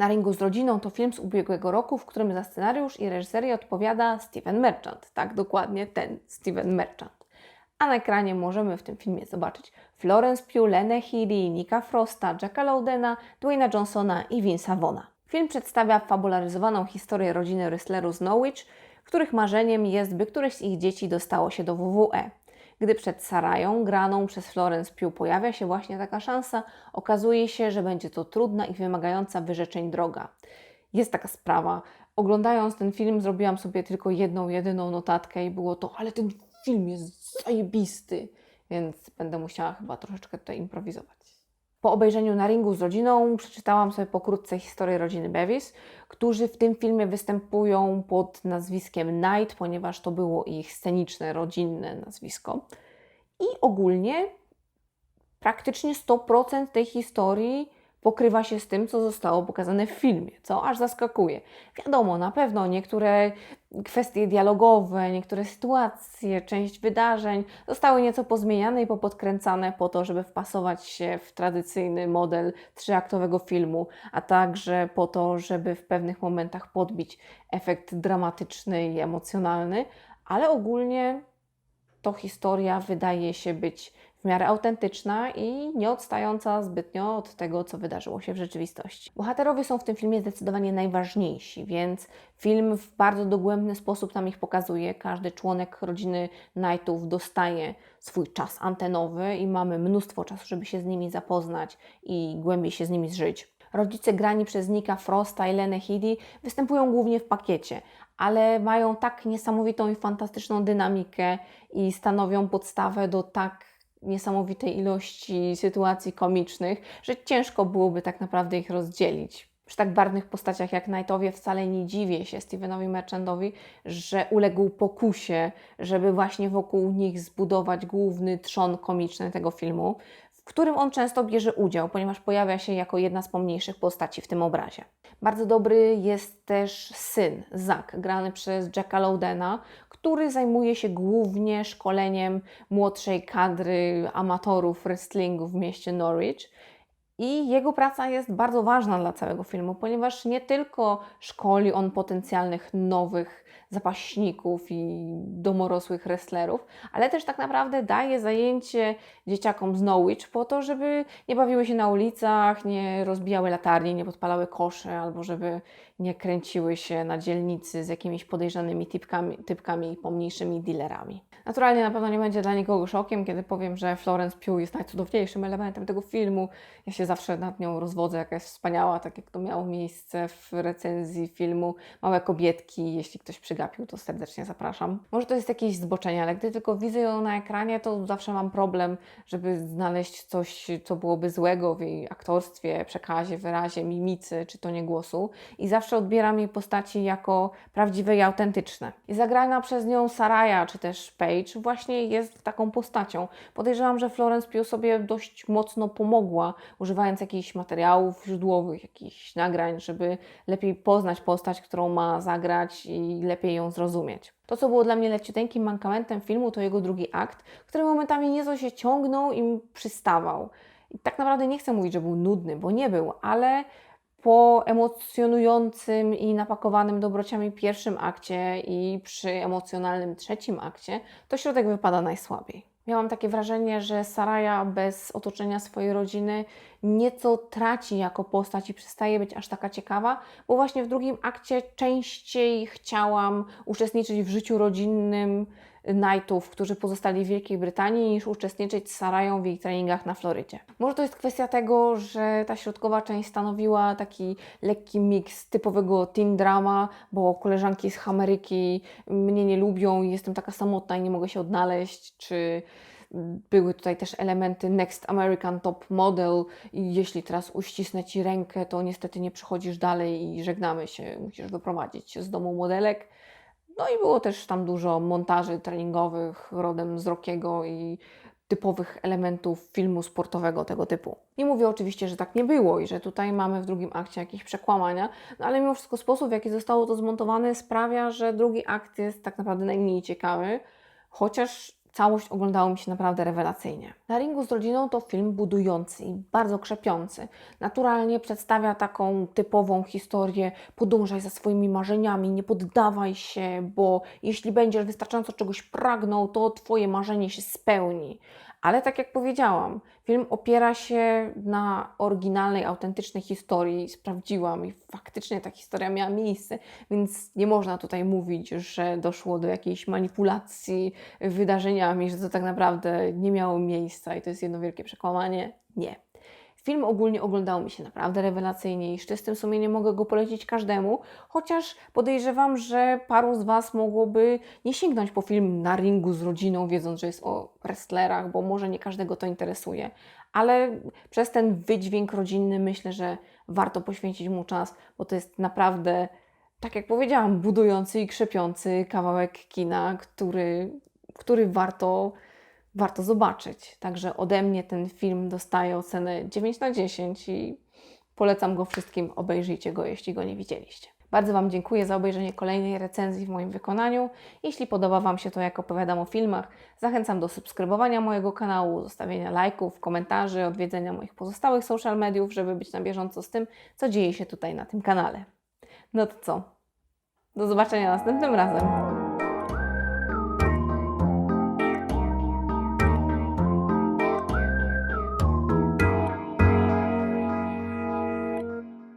Na ringu z rodziną to film z ubiegłego roku, w którym za scenariusz i reżyserię odpowiada Steven Merchant. Tak, dokładnie ten Steven Merchant. A na ekranie możemy w tym filmie zobaczyć Florence Pugh, Lenę Headey, Nika Frosta, Jacka Lowdena, Dwayna Johnsona i Vince'a Vaughna. Film przedstawia fabularyzowaną historię rodziny wrestlerów z Norwich, których marzeniem jest, by któreś z ich dzieci dostało się do WWE. Gdy przed Sarają, graną przez Florence Pugh, pojawia się właśnie taka szansa, okazuje się, że będzie to trudna i wymagająca wyrzeczeń droga. Jest taka sprawa. Oglądając ten film, zrobiłam sobie tylko jedną, jedyną notatkę i było to, ale ten film jest zajebisty, więc będę musiała chyba troszeczkę tutaj improwizować. Po obejrzeniu na ringu z rodziną przeczytałam sobie pokrótce historię rodziny Bevis, którzy w tym filmie występują pod nazwiskiem Knight, ponieważ to było ich sceniczne, rodzinne nazwisko. I ogólnie praktycznie 100% tej historii pokrywa się z tym, co zostało pokazane w filmie, co aż zaskakuje. Wiadomo, na pewno niektóre kwestie dialogowe, niektóre sytuacje, część wydarzeń zostały nieco pozmieniane i popodkręcane po to, żeby wpasować się w tradycyjny model trzyaktowego filmu, a także po to, żeby w pewnych momentach podbić efekt dramatyczny i emocjonalny, ale ogólnie to historia wydaje się być w miarę autentyczna i nie odstająca zbytnio od tego, co wydarzyło się w rzeczywistości. Bohaterowie są w tym filmie zdecydowanie najważniejsi, więc film w bardzo dogłębny sposób nam ich pokazuje. Każdy członek rodziny Knightów dostaje swój czas antenowy i mamy mnóstwo czasu, żeby się z nimi zapoznać i głębiej się z nimi zżyć. Rodzice grani przez Nika Frosta i Lenę Headey występują głównie w pakiecie, ale mają tak niesamowitą i fantastyczną dynamikę i stanowią podstawę do tak niesamowitej ilości sytuacji komicznych, że ciężko byłoby tak naprawdę ich rozdzielić. Przy tak barwnych postaciach jak Knightowie wcale nie dziwię się Stevenowi Merchantowi, że uległ pokusie, żeby właśnie wokół nich zbudować główny trzon komiczny tego filmu, w którym on często bierze udział, ponieważ pojawia się jako jedna z pomniejszych postaci w tym obrazie. Bardzo dobry jest też syn, Zach, grany przez Jacka Lowdena, który zajmuje się głównie szkoleniem młodszej kadry amatorów wrestlingu w mieście Norwich. I jego praca jest bardzo ważna dla całego filmu, ponieważ nie tylko szkoli on potencjalnych nowych zapaśników i domorosłych wrestlerów, ale też tak naprawdę daje zajęcie dzieciakom z Norwich po to, żeby nie bawiły się na ulicach, nie rozbijały latarni, nie podpalały koszy, albo żeby nie kręciły się na dzielnicy z jakimiś podejrzanymi typkami, typkami i pomniejszymi dealerami. Naturalnie na pewno nie będzie dla nikogo szokiem, kiedy powiem, że Florence Pugh jest najcudowniejszym elementem tego filmu. Ja się zawsze nad nią rozwodzę, jaka jest wspaniała, tak jak to miało miejsce w recenzji filmu Małe Kobietki. Jeśli ktoś przygapił, to serdecznie zapraszam. Może to jest jakieś zboczenie, ale gdy tylko widzę ją na ekranie, to zawsze mam problem, żeby znaleźć coś, co byłoby złego w jej aktorstwie, przekazie, wyrazie, mimicy czy tonie głosu. I zawsze odbieram jej postaci jako prawdziwe i autentyczne. I zagrana przez nią Saraja, czy też Paige, właśnie jest taką postacią. Podejrzewam, że Florence Pugh sobie dość mocno pomogła, używając jakichś materiałów źródłowych, jakichś nagrań, żeby lepiej poznać postać, którą ma zagrać i lepiej ją zrozumieć. To, co było dla mnie leciuteńkim mankamentem filmu, to jego drugi akt, który momentami nieco się ciągnął i przystawał. I tak naprawdę nie chcę mówić, że był nudny, bo nie był, ale po emocjonującym i napakowanym dobrociami pierwszym akcie i przy emocjonalnym trzecim akcie, to środek wypada najsłabiej. Miałam takie wrażenie, że Saraja bez otoczenia swojej rodziny nieco traci jako postać i przestaje być aż taka ciekawa, bo właśnie w drugim akcie częściej chciałam uczestniczyć w życiu rodzinnym Knightów, którzy pozostali w Wielkiej Brytanii, niż uczestniczyć z Sarają w jej treningach na Florydzie. Może to jest kwestia tego, że ta środkowa część stanowiła taki lekki miks typowego teen drama, bo koleżanki z Ameryki mnie nie lubią jestem taka samotna i nie mogę się odnaleźć, czy były tutaj też elementy Next American Top Model i jeśli teraz uścisnę Ci rękę, to niestety nie przechodzisz dalej i żegnamy się, musisz wyprowadzić z domu modelek. No i było też tam dużo montaży treningowych rodem z Rockiego i typowych elementów filmu sportowego tego typu. Nie mówię oczywiście, że tak nie było i że tutaj mamy w drugim akcie jakieś przekłamania, no ale mimo wszystko sposób, w jaki zostało to zmontowane sprawia, że drugi akt jest tak naprawdę najmniej ciekawy, chociaż całość oglądało mi się naprawdę rewelacyjnie. Na ringu z rodziną to film budujący i bardzo krzepiący. Naturalnie przedstawia taką typową historię: podążaj za swoimi marzeniami, nie poddawaj się, bo jeśli będziesz wystarczająco czegoś pragnął, to Twoje marzenie się spełni. Ale tak jak powiedziałam, film opiera się na oryginalnej, autentycznej historii. Sprawdziłam i faktycznie ta historia miała miejsce, więc nie można tutaj mówić, że doszło do jakiejś manipulacji wydarzeniami, że to tak naprawdę nie miało miejsca i to jest jedno wielkie przekłamanie. Nie. Film ogólnie oglądał mi się naprawdę rewelacyjnie i z czystym sumieniem mogę go polecić każdemu, chociaż podejrzewam, że paru z Was mogłoby nie sięgnąć po film na ringu z rodziną, wiedząc, że jest o wrestlerach, bo może nie każdego to interesuje, ale przez ten wydźwięk rodzinny myślę, że warto poświęcić mu czas, bo to jest naprawdę, tak jak powiedziałam, budujący i krzepiący kawałek kina, który, który warto warto zobaczyć. Także ode mnie ten film dostaje ocenę 9 na 10 i polecam go wszystkim. Obejrzyjcie go, jeśli go nie widzieliście. Bardzo Wam dziękuję za obejrzenie kolejnej recenzji w moim wykonaniu. Jeśli podoba Wam się to, jak opowiadam o filmach, zachęcam do subskrybowania mojego kanału, zostawienia lajków, komentarzy, odwiedzenia moich pozostałych social mediów, żeby być na bieżąco z tym, co dzieje się tutaj na tym kanale. No to co? Do zobaczenia następnym razem.